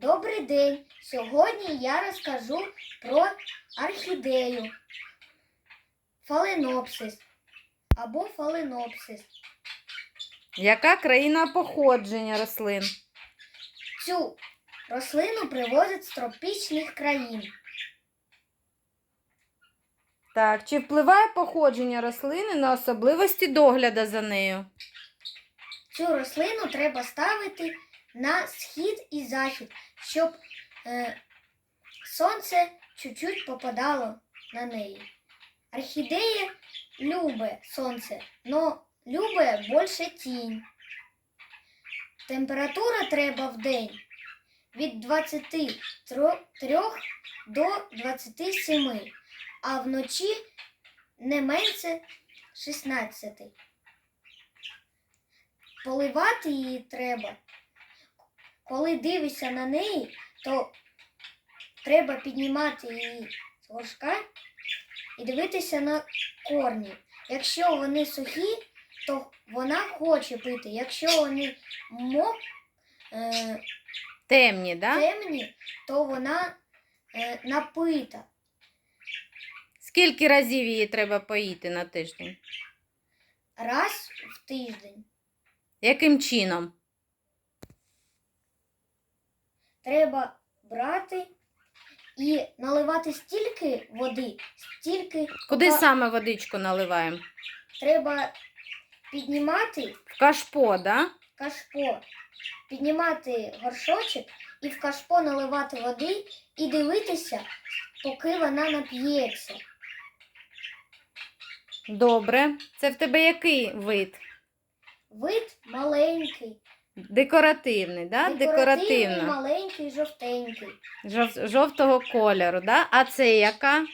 Добрий день! Сьогодні я розкажу про орхідею. Фаленопсис або фаленопсис. Яка країна походження рослин? Цю рослину привозять з тропічних країн. Так, чи впливає походження рослини на особливості догляду за нею? Цю рослину треба ставити на схід і захід, щоб е, сонце чуть-чуть попадало на неї. Орхідея любить сонце, но любить більше тінь. Температура треба в день від 23 до 27, а вночі не менше 16. Поливати її треба. Коли дивишся на неї, то треба піднімати її з горшка і дивитися на корні. Якщо вони сухі, то вона хоче пити. Якщо вони мок, е, Темні, да? темні, то вона е, напита. Скільки разів її треба поїти на тиждень? Раз в тиждень. Яким чином? Треба брати і наливати стільки води, стільки Куди пока- саме водичку наливаємо? треба піднімати В кашпо, да? кашпо, піднімати горшочок і в кашпо наливати води і дивитися, поки вона нап'ється. Добре. Це в тебе який вид? Вид маленький, Декоративний, да? декоративний, Декоративно. маленький, жовтенький. Жов- Жовтого кольору, да? А це яка?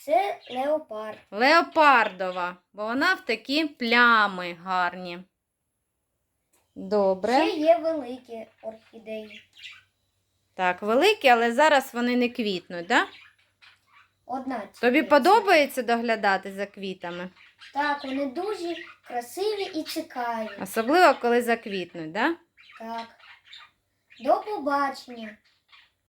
Це леопард. Леопардова, бо вона в такі плями гарні. Добре. Ще є великі орхідеї. Так, великі, але зараз вони не квітнуть, да? Одна Тобі подобається доглядати за квітами? Так, вони дуже красиві і цікаві. Особливо, коли заквітнуть, да? Так. До побачення.